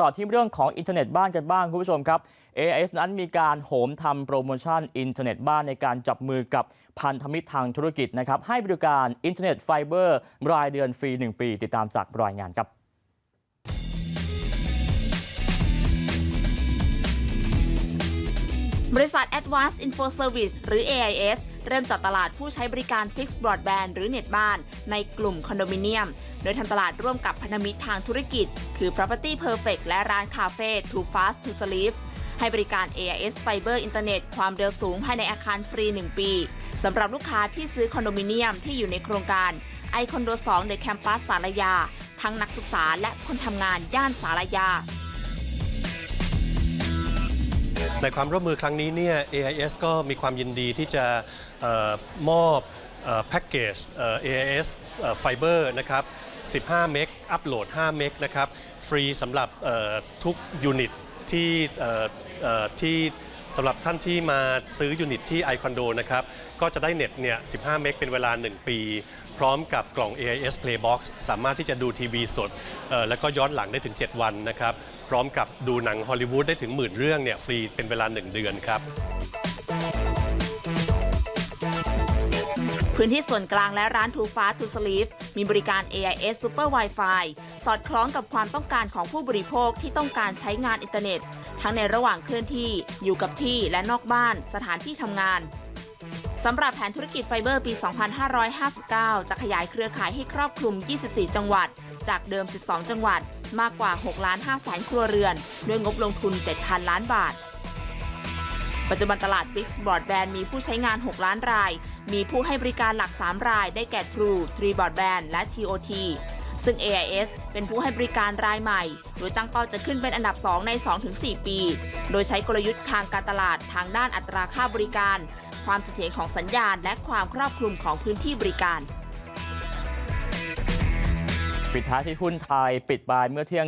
ต่อที่เรื่องของอินเทอร์เน็ตบ้านกันบ้างคุณผู้ชมครับ AIS นั้นมีการโหมทำโปรโมชั่นอินเทอร์เน็ตบ้านในการจับมือกับพันธมิตรทางธุรกิจนะครับให้บริการอินเทอร์เน็ตไฟเบอร์รายเดือนฟรี 1 ปี ติดตามจากรายงานครับ บริษัท Advanced Info Service หรือ AIS เริ่มจาะตลาดผู้ใช้บริการ Fixed Broadband หรือเน็ตบ้าน ในกลุ่มคอนโดมิเนียม โดยทำตลาดร่วมกับพันธมิตรทางธุรกิจ คือ Property Perfect และร้านคาเฟ่ Too Fast to Sleep ให้บริการ AIS Fiber Internet ความเร็วสูงภายในอาคารฟรี 1 ปีสำหรับลูกค้าที่ซื้อคอนโดมิเนียมที่อยู่ในโครงการไอคอนโด2 The Campus สารยา ทั้งนักศึกษาและคนทำงานย่านสารยา ในความร่วมมือครั้งนี้เนี่ย AIS ก็มีความยินดีที่จะออมอบแพ็กเกจ AIS Fiber นะครับ 15 เมก อัปโหลด 5 เมกนะครับ ฟรีสำหรับทุกยูนิตที่เอ่ที่ สำหรับท่านที่มาซื้อยูนิตที่ iCondo นะครับ ก็จะได้เน็ตเนี่ย 15 เมกเป็นเวลา 1 ปี พร้อมกับกล่อง AIS Playbox สามารถที่จะดูทีวีสด แล้วก็ย้อนหลังได้ถึง 7 วันนะครับ พร้อมกับดูหนังฮอลลีวูดได้ถึงหมื่นเรื่องเนี่ยฟรีเป็นเวลา 1 เดือนครับพื้นที่ส่วนกลางและร้าน Too Fast to Sleep มีบริการ AIS Super Wi-Fi สอดคล้องกับความต้องการของผู้บริโภคที่ต้องการใช้งานอินเทอร์เน็ต ทั้งในระหว่างเคลื่อนที่อยู่กับที่และนอกบ้าน สถานที่ทำงานสำหรับแผนธุรกิจไฟเบอร์ปี 2559 จะขยายเครือข่ายให้ครอบคลุม 24 จังหวัด จากเดิม 12 จังหวัด มากกว่า 6 ล้าน5แสนครัวเรือน ด้วยงบลงทุน 7,000 ล้านบาท ปัจจุบันตลาด Fixed Broadband มีผู้ใช้งาน 6 ล้านราย มีผู้ให้บริการหลัก 3 ราย ได้แก่ True, Tree Broadband และ TOT ซึ่ง AIS เป็นผู้ให้บริการรายใหม่ โดยตั้งเป้าจะขึ้นเป็นอันดับ 2 ใน 2-4 ปี โดยใช้กลยุทธ์ทางการตลาดทางด้านอัตราค่าบริการ ความเสถียรของสัญญาณ และความครอบคลุมของพื้นที่บริการ ปิดท้ายที่หุ้นไทยปิดบายเมื่อเที่ยง